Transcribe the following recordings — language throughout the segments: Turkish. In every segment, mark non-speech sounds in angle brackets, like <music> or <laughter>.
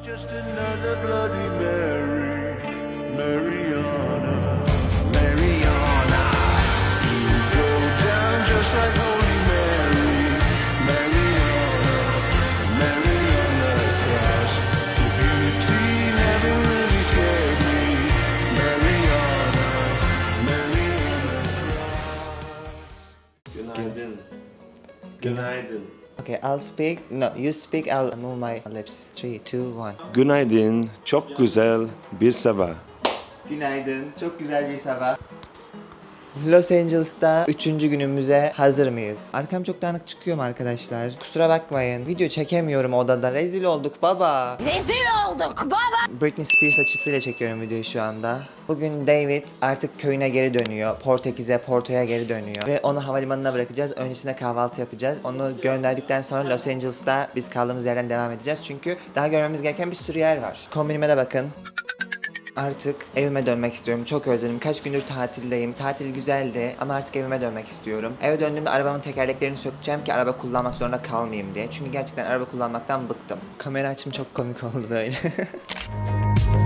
Just another Bloody Mary, I'll speak. No, you speak. I'll move my lips. Three, two, one. Günaydın. Çok güzel bir sabah. Günaydın. Çok güzel bir sabah. Los Angeles'ta üçüncü günümüze hazır mıyız? Arkam çok dağınık çıkıyor mu arkadaşlar? Kusura bakmayın. Video çekemiyorum odada. Rezil olduk baba. Rezil olduk baba. Britney Spears açısıyla çekiyorum videoyu şu anda. Bugün David artık köyüne geri dönüyor. Portekiz'e, Porto'ya geri dönüyor. Ve onu havalimanına bırakacağız. Öncesinde kahvaltı yapacağız. Onu gönderdikten sonra Los Angeles'ta biz kaldığımız yerden devam edeceğiz. Çünkü daha görmemiz gereken bir sürü yer var. Kombinime de bakın. Artık evime dönmek istiyorum. Çok özledim. Kaç gündür tatildeyim. Tatil güzeldi ama artık evime dönmek istiyorum. Eve döndüğümde arabamın tekerleklerini sökeceğim ki araba kullanmak zorunda kalmayayım diye. Çünkü gerçekten araba kullanmaktan bıktım. Kamera açım çok komik oldu böyle. <laughs>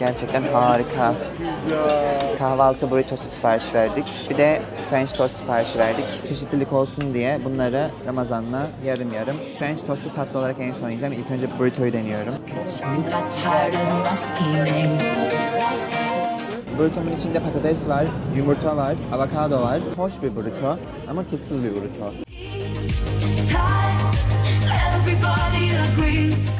Gerçekten harika. Kahvaltı burritosu sipariş verdik. Bir de French toast siparişi verdik. Çeşitlilik olsun diye bunları Ramazan'la yarım yarım. French toast'u tatlı olarak en son yiyeceğim. İlk önce burritoyu deniyorum. Burritonun içinde patates var, yumurta var, avokado var. Hoş bir burrito ama tuzsuz bir burrito. Everybody agrees.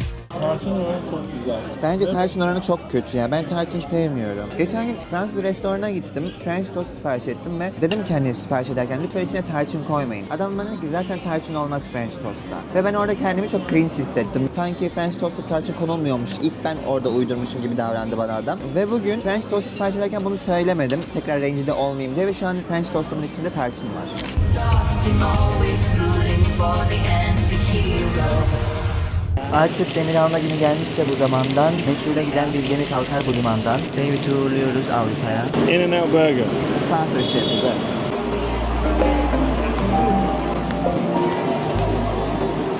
Bence tarçın oranı çok kötü ya. Ben tarçın sevmiyorum. Geçen gün Fransız restoranına gittim. French toast sipariş ettim ve dedim ki hani sipariş ederken lütfen içine tarçın koymayın. Adam bana dedi ki zaten tarçın olmaz French toast'ta. Ve ben orada kendimi çok cringe hissettim. Sanki French toast'ta tarçın konulmuyormuş. İlk ben orada uydurmuşum gibi davrandı bana adam. Ve bugün French toast sipariş ederken bunu söylemedim. Tekrar rencide olmayayım diye ve şu an French toast'umun içinde tarçın var. Exhausting, always rooting for the anti-hero. Artık demir alma günü gelmişse bu zamandan meçhule giden bir gemi kalkar bu limandan. David'i uğurluyoruz Avrupa'ya. In and Out Burger. Sponsorship.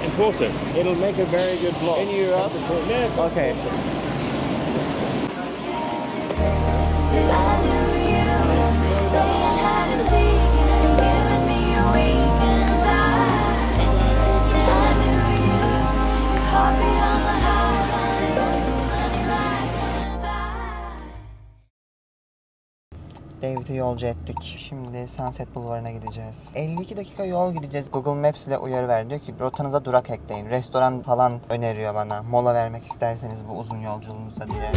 Important. It'll make a very good vlog. In Europe? Yeah. Okay. David'i yolcu ettik. Şimdi Sunset Bulvarı'na gideceğiz. 52 dakika yol gideceğiz. Google Maps ile uyarı ver. Diyor ki rotanıza durak ekleyin. Restoran falan öneriyor bana. Mola vermek isterseniz bu uzun yolculuğunuzda diye.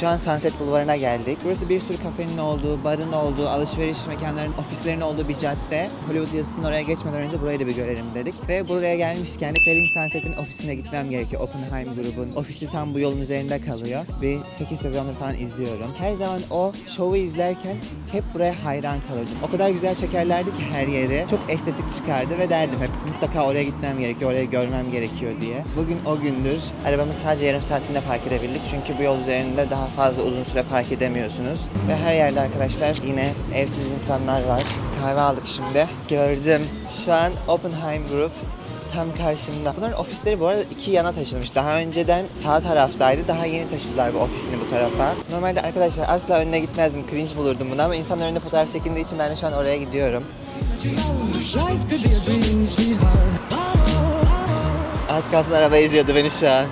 Şu an Sunset Bulvarı'na geldik. Burası bir sürü kafenin olduğu, barın olduğu, alışveriş mekanlarının, ofislerin olduğu bir cadde. Hollywood yazısının oraya geçmeden önce burayı da bir görelim dedik. Ve buraya gelmişken de Selling Sunset'in ofisine gitmem gerekiyor. Oppenheim grubun ofisi tam bu yolun üzerinde kalıyor. Bir 8 sezondur falan izliyorum. Her zaman o şovu izlerken hep buraya hayran kalırdım. O kadar güzel çekerlerdi ki her yeri. Çok estetik çıkardı ve derdim hep mutlaka oraya gitmem gerekiyor, orayı görmem gerekiyor diye. Bugün o gündür. Arabamı sadece yarım saatinde park edebildik. Çünkü bu yol üzerinde daha fazla uzun süre park edemiyorsunuz. Ve her yerde arkadaşlar yine evsiz insanlar var. Kahve aldık şimdi. Gördüm. Şu an Oppenheim Group tam karşımda. Bunların ofisleri bu arada iki yana taşınmış. Daha önceden sağ taraftaydı. Daha yeni taşıdılar bu ofisini bu tarafa. Normalde arkadaşlar asla önüne gitmezdim. Cringe bulurdum bunu ama insanlar önünde fotoğraf çekindiği için ben de şu an oraya gidiyorum. Az kalsın araba izliyordu beni şu an.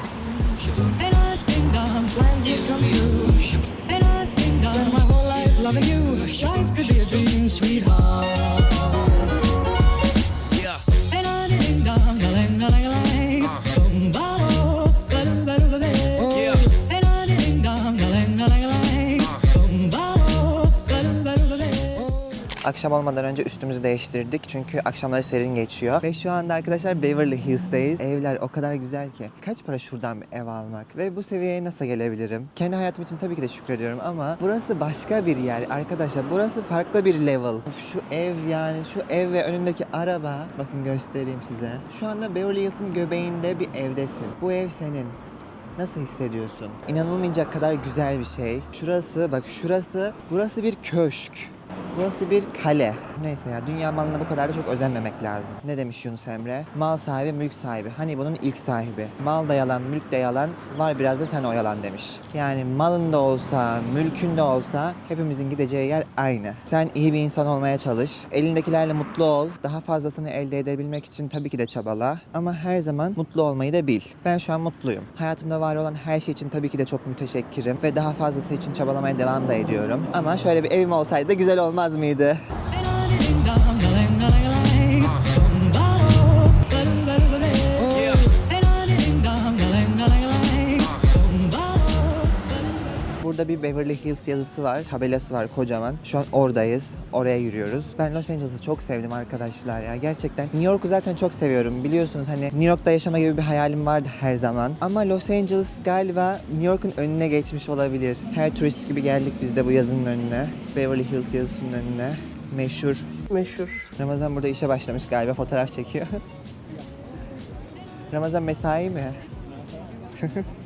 Akşam olmadan önce üstümüzü değiştirdik çünkü akşamları serin geçiyor. Ve şu anda arkadaşlar Beverly Hills'teyiz. Evler o kadar güzel ki. Kaç para şuradan bir ev almak? Ve bu seviyeye nasıl gelebilirim? Kendi hayatım için tabii ki de şükrediyorum ama burası başka bir yer arkadaşlar. Burası farklı bir level. Şu ev yani şu ev ve önündeki araba. Bakın göstereyim size. Şu anda Beverly Hills'ın göbeğinde bir evdesin. Bu ev senin. Nasıl hissediyorsun? İnanılmayacak kadar güzel bir şey. Şurası bak şurası burası bir köşk. Burası bir kale. Neyse ya dünya malına bu kadar da çok özenmemek lazım. Ne demiş Yunus Emre? Mal sahibi mülk sahibi. Hani bunun ilk sahibi. Mal da yalan, mülk de yalan. Var biraz da sen o yalan demiş. Yani malın da olsa, mülkün de olsa hepimizin gideceği yer aynı. Sen iyi bir insan olmaya çalış. Elindekilerle mutlu ol. Daha fazlasını elde edebilmek için tabii ki de çabala. Ama her zaman mutlu olmayı da bil. Ben şu an mutluyum. Hayatımda var olan her şey için tabii ki de çok müteşekkirim. Ve daha fazlası için çabalamaya devam da ediyorum. Ama şöyle bir evim olsaydı da güzel olmaz mıydı? Burada bir Beverly Hills yazısı var, tabelası var kocaman. Şu an oradayız, oraya yürüyoruz. Ben Los Angeles'ı çok sevdim arkadaşlar ya. Gerçekten New York'u zaten çok seviyorum. Biliyorsunuz hani New York'ta yaşama gibi bir hayalim vardı her zaman. Ama Los Angeles galiba New York'un önüne geçmiş olabilir. Her turist gibi geldik biz de bu yazının önüne. Beverly Hills yazısının önüne. Meşhur. Meşhur. Ramazan burada işe başlamış galiba fotoğraf çekiyor. <laughs> Ramazan mesai mi? <laughs>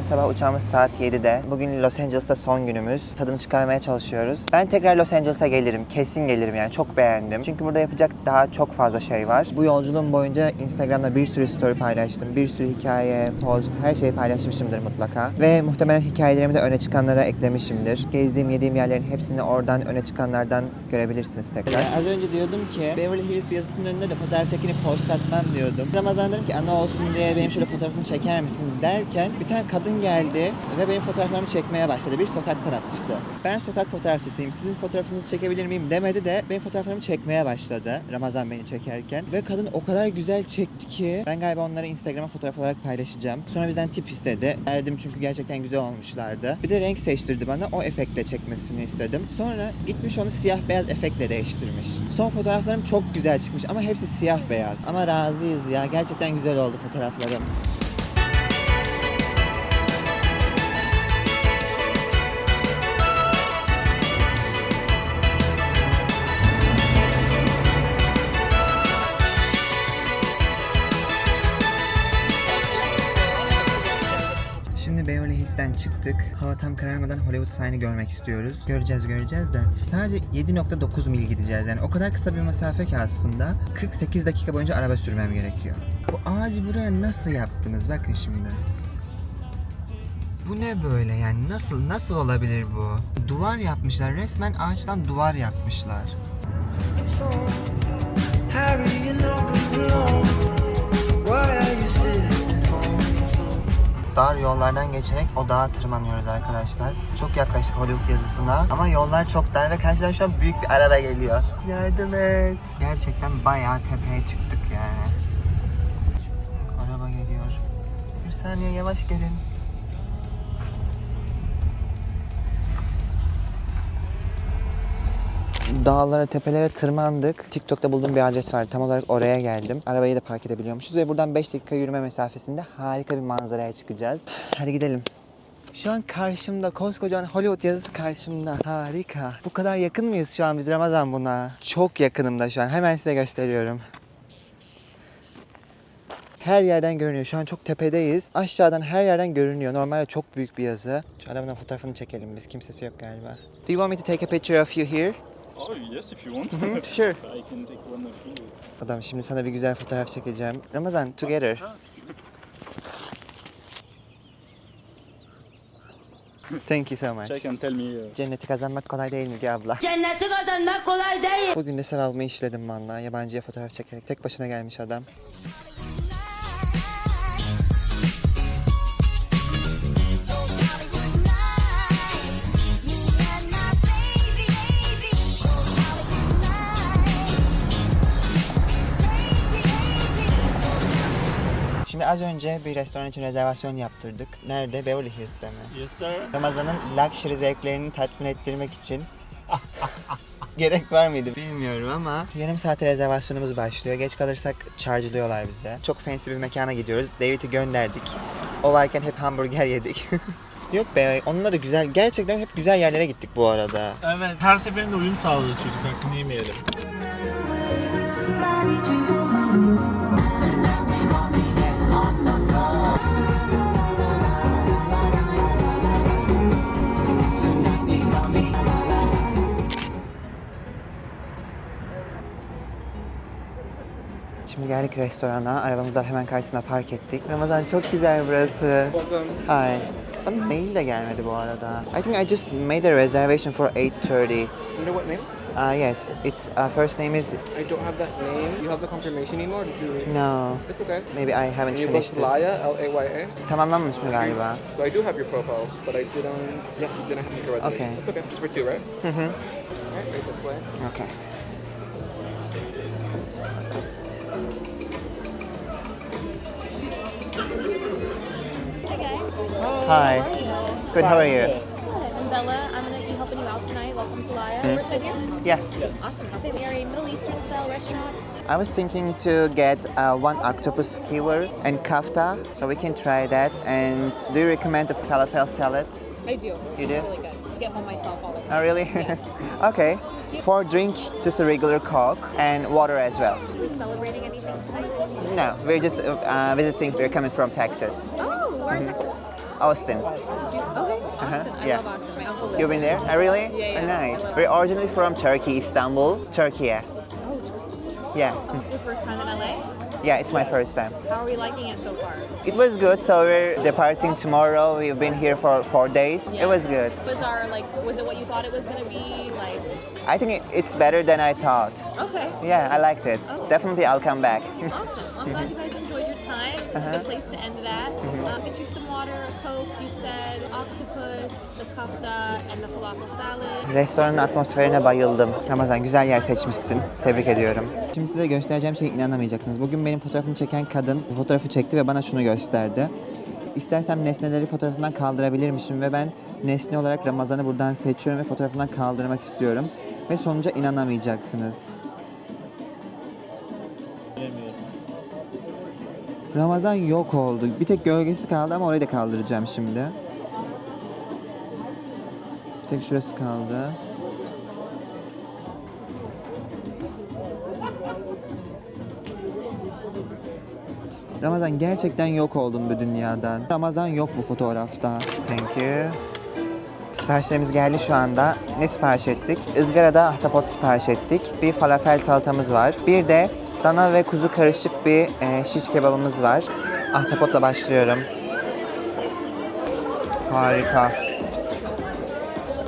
Yarın sabah uçağımız saat 7'de. Bugün Los Angeles'ta son günümüz. Tadını çıkarmaya çalışıyoruz. Ben tekrar Los Angeles'a gelirim. Kesin gelirim yani. Çok beğendim. Çünkü burada yapacak daha çok fazla şey var. Bu yolculuğum boyunca Instagram'da bir sürü story paylaştım. Bir sürü hikaye, post, her şeyi paylaşmışımdır mutlaka. Ve muhtemelen hikayelerimi de öne çıkanlara eklemişimdir. Gezdiğim, yediğim yerlerin hepsini oradan öne çıkanlardan görebilirsiniz tekrar. Az önce diyordum ki Beverly Hills yazısının önünde de fotoğraf çekinip post atmam diyordum. Ramazan dedim ki ana olsun diye benim şöyle fotoğrafımı çeker misin derken bir tane kadın geldi ve benim fotoğraflarımı çekmeye başladı. Bir sokak sanatçısı. Ben sokak fotoğrafçısıyım. Sizin fotoğrafınızı çekebilir miyim demedi de benim fotoğraflarımı çekmeye başladı. Ramazan beni çekerken. Ve kadın o kadar güzel çekti ki ben galiba onları Instagram'a fotoğraf olarak paylaşacağım. Sonra bizden tip istedi. Verdim çünkü gerçekten güzel olmuşlardı. Bir de renk seçtirdi bana. O efektle çekmesini istedim. Sonra gitmiş onu siyah beyaz efektle değiştirmiş. Son fotoğraflarım çok güzel çıkmış ama hepsi siyah beyaz. Ama razıyız ya. Gerçekten güzel oldu fotoğraflarım. Çıktık. Hava tam kararmadan Hollywood Sign'ı görmek istiyoruz. Göreceğiz göreceğiz de. Sadece 7.9 mil gideceğiz yani. O kadar kısa bir mesafe ki aslında. 48 dakika boyunca araba sürmem gerekiyor. Bu ağacı buraya nasıl yaptınız? Bakın şimdi. Bu ne böyle yani? Nasıl nasıl olabilir bu? Duvar yapmışlar. Resmen ağaçtan duvar yapmışlar. Harry, you're not. Why are you sitting? Dar yollardan geçerek o dağa tırmanıyoruz arkadaşlar. Çok yaklaştık Hollywood yazısına ama yollar çok dar ve karşıdan şu an büyük bir araba geliyor. Yardım et. Gerçekten bayağı tepeye çıktık yani. Araba geliyor. Bir saniye yavaş gelin. Dağlara, tepelere tırmandık. TikTok'ta bulduğum bir adres var. Tam olarak oraya geldim. Arabayı da park edebiliyormuşuz ve buradan 5 dakika yürüme mesafesinde harika bir manzaraya çıkacağız. Hadi gidelim. Şu an karşımda koskocaman Hollywood yazısı karşımda. Harika. Bu kadar yakın mıyız şu an biz Ramazan buna? Çok yakınım da şu an. Hemen size gösteriyorum. Her yerden görünüyor. Şu an çok tepedeyiz. Aşağıdan her yerden görünüyor. Normalde çok büyük bir yazı. Şu adamın fotoğrafını çekelim biz. Kimsesi yok galiba. Do you want me to take a picture of you here? Oh yes, if you want. Sure. <laughs> I can take one of you. Adam şimdi sana bir güzel fotoğraf çekeceğim. Ramazan, together. Thank you so much. Check and tell me. Uh, Cenneti kazanmak kolay değil mi abla? Cenneti kazanmak kolay değil. Bugün de sevabımı işledim valla. Yabancıya fotoğraf çekerek. Tek başına gelmiş adam. Az önce bir restoran için rezervasyon yaptırdık. Nerede? Beverly Hills'te mi? Yes sir. Ramazan'ın luxury zevklerini tatmin ettirmek için <laughs> Gerek var mıydı bilmiyorum ama yarım saate rezervasyonumuz başlıyor. Geç kalırsak charge'lıyorlar bize. Çok fancy bir mekana gidiyoruz. David'i gönderdik. O varken hep hamburger yedik. <laughs> Yok be onunla da güzel. Gerçekten hep güzel yerlere gittik bu arada. Evet. Her seferinde uyum sağladı çocuk hakkını yemeyelim. Geldik restorana. Arabamızı da hemen karşısına park ettik. Ramazan çok güzel burası. Hi. Bana mail de gelmedi bu arada. I think I just made a reservation for 8.30. Under what name? Uh, yes, its uh, first name is... I don't have that name. You have the confirmation email? Did you? No, It's okay. maybe I haven't You finished it. Laya, L-A-Y-A. Tamamlanmış mı galiba? So I do have your profile, but I didn't. Yeah, you didn't make a reservation. Okay. It's okay. Just for two, right? Mhm. Alright, right this way. Okay. Hi. How are you? Good, how are you? Good. I'm Bella. I'm gonna be helping you out tonight. Welcome to Laya. We're sitting here. Yeah. Awesome. Okay, we are a Middle Eastern style restaurant. I was thinking to get uh, one octopus skewer and kafta, so we can try that. And do you recommend the falafel salad? I do. You it's do? really good. I get one myself all the time. Oh, really? <laughs> okay. For drink, just a regular Coke and water as well. Are we celebrating anything tonight? No, we're just uh, visiting. We're coming from Texas, Oh, we're in Texas. Austin. You, okay, uh-huh. Austin. I yeah. love Austin. My uncle lives You've been there. Oh, really? Yeah, yeah. Oh, nice. We're originally from Turkey, Istanbul, Turkey. Oh, yeah. Oh, Turkey. Yeah. This is your first time in LA? Yeah, it's my first time. How are we liking it so far? It was good. So we're departing tomorrow. We've been here for four days. It was good. Was our like was it what you thought it was gonna be? Like I think it- it's better than I thought. okay. Yeah, I liked it. Oh. Definitely, I'll come back. Awesome. I'm glad you guys enjoyed <laughs> time. This is a good place to end that. Uh, get you some water, Coke, you said, octopus, the kafta, and the falafel salad. Restoranın atmosferine bayıldım. Ramazan güzel yer seçmişsin. Tebrik ediyorum. Şimdi size göstereceğim şeye inanamayacaksınız. Bugün benim fotoğrafımı çeken kadın bu fotoğrafı çekti ve bana şunu gösterdi. İstersem nesneleri fotoğrafından kaldırabilirmişim ve ben nesne olarak Ramazan'ı buradan seçiyorum ve fotoğrafından kaldırmak istiyorum. Ve sonuca inanamayacaksınız. Ramazan yok oldu. Bir tek gölgesi kaldı ama orayı da kaldıracağım şimdi. Bir tek şurası kaldı. Ramazan gerçekten yok oldun bu dünyadan. Ramazan yok bu fotoğrafta. Thank you. Siparişlerimiz geldi şu anda. Ne sipariş ettik? Izgarada ahtapot sipariş ettik. Bir falafel salatamız var. Bir de dana ve kuzu karışık bir e, şiş kebabımız var. Ahtapotla başlıyorum. Harika.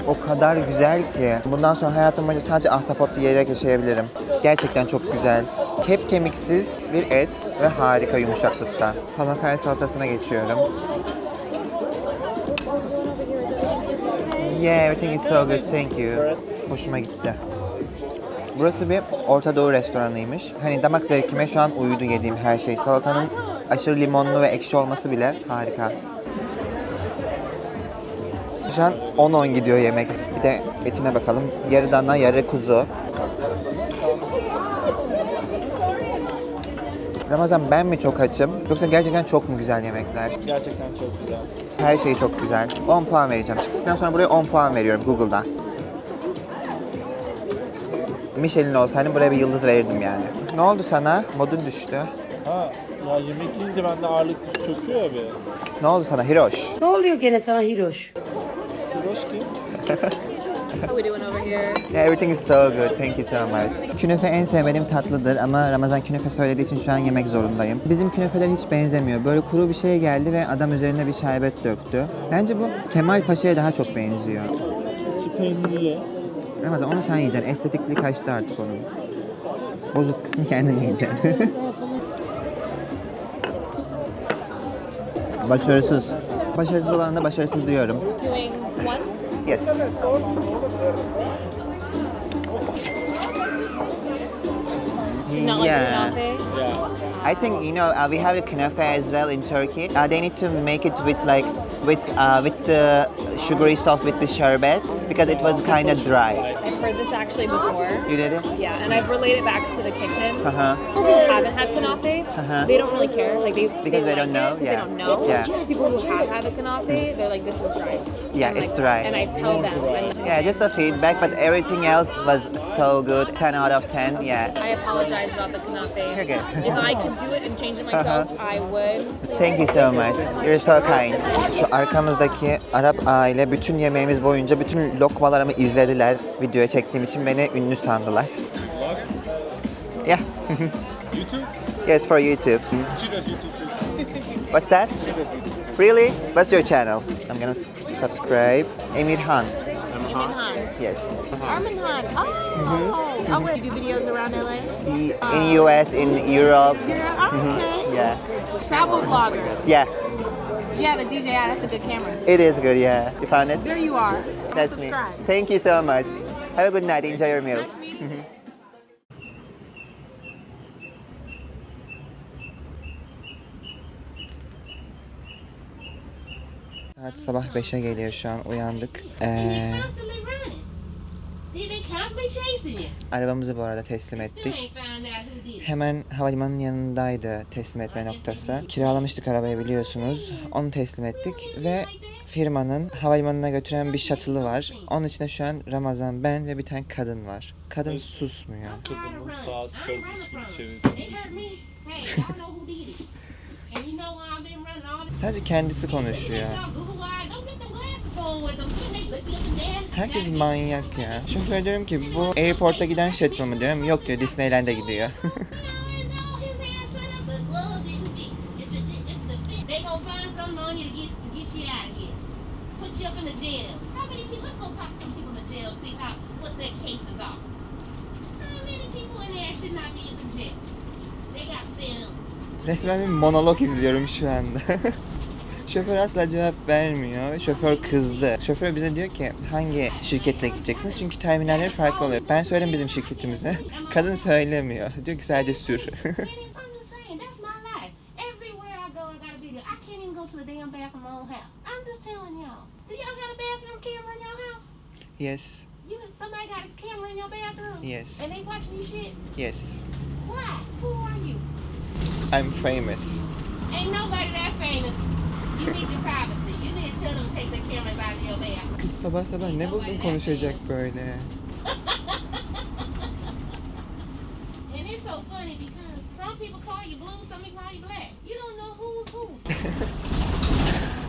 O kadar güzel ki. Bundan sonra hayatım boyunca sadece ahtapotlu yiyerek yaşayabilirim. Gerçekten çok güzel. Kep kemiksiz bir et ve harika yumuşaklıkta. Falafel salatasına geçiyorum. Yeah, everything is so good. Thank you. Hoşuma gitti. Burası bir Orta Doğu restoranıymış. Hani damak zevkime şu an uydu yediğim her şey. Salatanın aşırı limonlu ve ekşi olması bile harika. Şu an 10-10 gidiyor yemek. Bir de etine bakalım. Yarı dana, yarı kuzu. Ramazan ben mi çok açım? Yoksa gerçekten çok mu güzel yemekler? Gerçekten çok güzel. Her şey çok güzel. 10 puan vereceğim. Çıktıktan sonra buraya 10 puan veriyorum Google'da. Michelin olsaydım buraya bir yıldız verirdim yani. Ne oldu sana? Modun düştü. Ha ya yemek yiyince bende ağırlık çöküyor ya bir. Ne oldu sana Hiroş? Ne oluyor gene sana Hiroş? Hiroş kim? <laughs> Yeah, everything is so good. Thank you so much. Künefe en sevmediğim tatlıdır ama Ramazan künefe söylediği için şu an yemek zorundayım. Bizim künefeler hiç benzemiyor. Böyle kuru bir şey geldi ve adam üzerine bir şerbet döktü. Bence bu Kemal Paşa'ya daha çok benziyor. İçi peynirli. Ramazan onu sen yiyeceksin. Estetikliği kaçtı artık onun. Bozuk kısmı kendin yiyeceksin. <laughs> Başarısız. Başarısız olan da başarısız diyorum. Doing one? Yes. Yeah. I think you know uh, we have a as well in Turkey. Uh, they need to make it with like with uh, with the sugary stuff with the sherbet because it was kind of dry. I've heard this actually before. You did it? Yeah, and I've related back to the kitchen. Uh huh. People who haven't had kanafe, Uh-huh. they don't really care. Like they Because they like don't know, it yeah. they don't know. Yeah. People who have had the kanafe, they're like, this is dry. Yeah, And, it's like, dry. And I tell them. And Yeah, just the feedback, but everything else was so good. 10 out of 10. Yeah. I apologize about the kanafe. You're good. if I could do it and change it <laughs> myself, I would. Thank you so much. You're so kind. Şu arkamızdaki Arap aile bütün yemeğimiz boyunca bütün lokmalarımı izlediler. Videoya çektiğim için beni ünlü sandılar. Yeah. <laughs> YouTube? yes, for YouTube. She does YouTube too. What's that? Really? What's your channel? I'm gonna subscribe. Emir Han. Uh-huh. Han. Yes. Armin Han. Oh, mm-hmm. oh, wait. You do videos around LA? He- In um, US, in Europe. You're oh, mm-hmm. okay. Yeah. Travel vlogger. Yes. Have a DJI. That's a good camera. It is good, yeah. You found it? There you are. That's me. Subscribe. Thank you so much. Have a good night. Enjoy your meal. Nice meeting mm-hmm. you. Saat sabah 5'e geliyor şu an uyandık. Ee, you. arabamızı bu arada teslim ettik. Hemen havalimanının yanındaydı teslim etme noktası. Kiralamıştık arabayı biliyorsunuz. Onu teslim ettik ve firmanın havalimanına götüren bir shuttle'ı var. Onun içinde şu an Ramazan, ben ve bir tane kadın var. Kadın susmuyor. Kadının saat 4.30 içerisinde They <laughs> Sadece kendisi konuşuyor. Herkes manyak ya. Şoför diyorum ki bu airport'a giden shuttle mı diyorum. Yok diyor Disneyland'e gidiyor. Resmen bir monolog izliyorum şu anda. <laughs> Şoför asla cevap vermiyor ve şoför kızdı. Şoför bize diyor ki hangi şirketle gideceksiniz? Çünkü terminalleri farklı oluyor. Ben söyledim bizim şirketimize. <laughs> Kadın söylemiyor. Diyor ki sadece sür. <laughs> Yes, You somebody got a camera in your bathroom? Yes. And they watching you shit? yes. Why? Who are you? I'm famous. Ain't nobody that famous. You need your privacy. You need to tell them to take their cameras out of your bathroom. Kız sabah sabah ne buldun konuşacak böyle? <laughs> And it's so funny because some people call you blue, some people call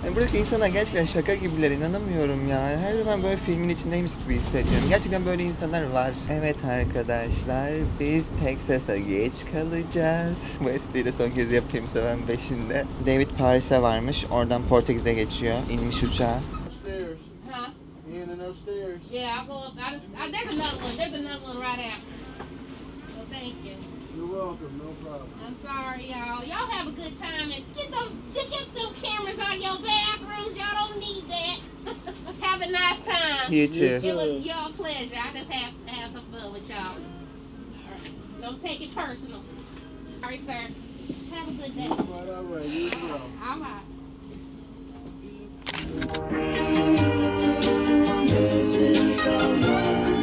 Yani buradaki insanlar gerçekten şaka gibiler inanamıyorum ya. Her zaman böyle filmin içindeymiş gibi hissediyorum. Gerçekten böyle insanlar var. Evet arkadaşlar biz Texas'a geç kalacağız. Bu espriyi de son kez yapayım seven 5'inde. David Paris'e varmış. Oradan Portekiz'e geçiyor. İnmiş uçağa. Yeah, I'll go up. I just, I, there's another one. There's another one right out. So thank you. You're welcome. No problem. I'm sorry, y'all. Y'all have a good time and get them, get, get them cameras out of your bathrooms. Y'all don't need that. <laughs> have a nice time. You too. It was your pleasure. I just have have some fun with y'all. All right. Don't take it personal. All right, sir. Have a good day. All right, all right. You as well. All right.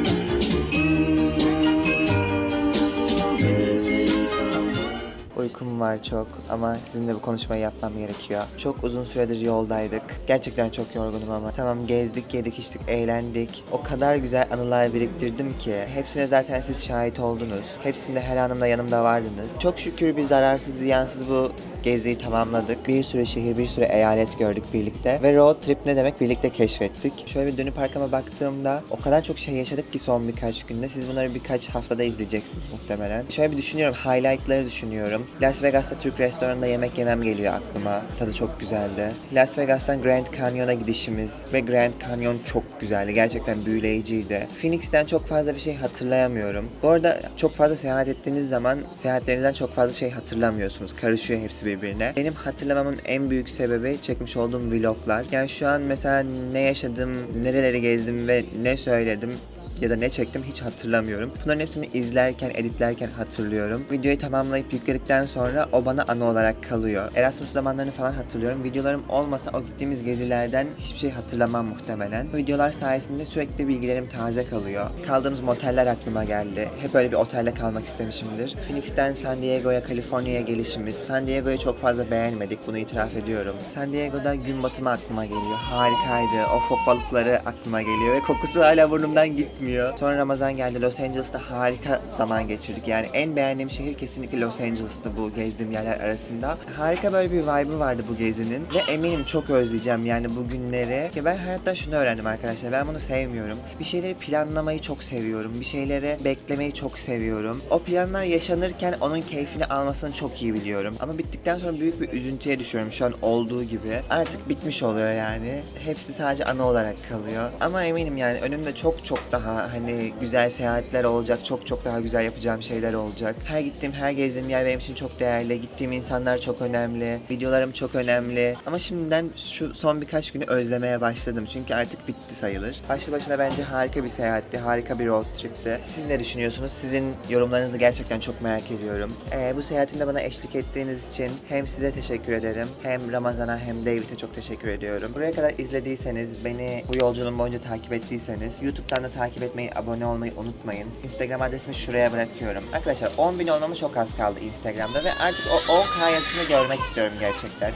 Uykum var çok ama sizinle bu konuşmayı yapmam gerekiyor. Çok uzun süredir yoldaydık. Gerçekten çok yorgunum ama. Tamam gezdik, yedik, içtik, eğlendik. O kadar güzel anılar biriktirdim ki. Hepsine zaten siz şahit oldunuz. Hepsinde her anımda yanımda vardınız. Çok şükür biz zararsız, ziyansız bu geziyi tamamladık. Bir sürü şehir, bir sürü eyalet gördük birlikte. Ve road trip ne demek birlikte keşfettik. Şöyle bir dönüp arkama baktığımda o kadar çok şey yaşadık ki son birkaç günde. Siz bunları birkaç haftada izleyeceksiniz muhtemelen. Şöyle bir düşünüyorum, highlightları düşünüyorum. Las Vegas'ta Türk restoranında yemek yemem geliyor aklıma. Tadı çok güzeldi. Las Vegas'tan Grand Canyon'a gidişimiz ve Grand Canyon çok güzeldi. Gerçekten büyüleyiciydi. Phoenix'ten çok fazla bir şey hatırlayamıyorum. Bu arada çok fazla seyahat ettiğiniz zaman seyahatlerinizden çok fazla şey hatırlamıyorsunuz. Karışıyor hepsi birbirine. Benim hatırlamamın en büyük sebebi çekmiş olduğum vloglar. Yani şu an mesela ne yaşadım, nereleri gezdim ve ne söyledim ya da ne çektim hiç hatırlamıyorum. Bunların hepsini izlerken, editlerken hatırlıyorum. Videoyu tamamlayıp yükledikten sonra o bana anı olarak kalıyor. Erasmus zamanlarını falan hatırlıyorum. Videolarım olmasa o gittiğimiz gezilerden hiçbir şey hatırlamam muhtemelen. Videolar sayesinde sürekli bilgilerim taze kalıyor. Kaldığımız moteller aklıma geldi. Hep öyle bir otelde kalmak istemişimdir. Phoenix'ten San Diego'ya, Kaliforniya'ya gelişimiz. San Diego'yu çok fazla beğenmedik, bunu itiraf ediyorum. San Diego'da gün batımı aklıma geliyor. Harikaydı. O fok balıkları aklıma geliyor ve kokusu hala burnumdan gitmiyor. Sonra Ramazan geldi. Los Angeles'ta harika zaman geçirdik. Yani en beğendiğim şehir kesinlikle Los Angeles'tı bu gezdiğim yerler arasında. Harika böyle bir vibe'ı vardı bu gezinin. Ve eminim çok özleyeceğim yani bu günleri. Ya ben hayatta şunu öğrendim arkadaşlar. Ben bunu sevmiyorum. Bir şeyleri planlamayı çok seviyorum. Bir şeyleri beklemeyi çok seviyorum. O planlar yaşanırken onun keyfini almasını çok iyi biliyorum. Ama bittikten sonra büyük bir üzüntüye düşüyorum şu an olduğu gibi. Artık bitmiş oluyor yani. Hepsi sadece ana olarak kalıyor. Ama eminim yani önümde çok çok daha hani güzel seyahatler olacak. Çok çok daha güzel yapacağım şeyler olacak. Her gittiğim, her gezdiğim yer benim için çok değerli. Gittiğim insanlar çok önemli. Videolarım çok önemli. Ama şimdiden şu son birkaç günü özlemeye başladım. Çünkü artık bitti sayılır. Başlı başına bence harika bir seyahatti. Harika bir road tripti. Siz ne düşünüyorsunuz? Sizin yorumlarınızı gerçekten çok merak ediyorum. Ee, bu seyahatimde bana eşlik ettiğiniz için hem size teşekkür ederim. Hem Ramazan'a hem David'e çok teşekkür ediyorum. Buraya kadar izlediyseniz, beni bu yolculuğum boyunca takip ettiyseniz YouTube'dan da takip etmeyi, abone olmayı unutmayın. Instagram adresimi şuraya bırakıyorum. Arkadaşlar 10 bin olmama çok az kaldı Instagram'da ve artık o 10 yazısını görmek istiyorum gerçekten.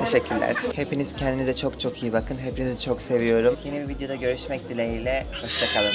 Teşekkürler. Hepiniz kendinize çok çok iyi bakın. Hepinizi çok seviyorum. Yeni bir videoda görüşmek dileğiyle. Hoşçakalın.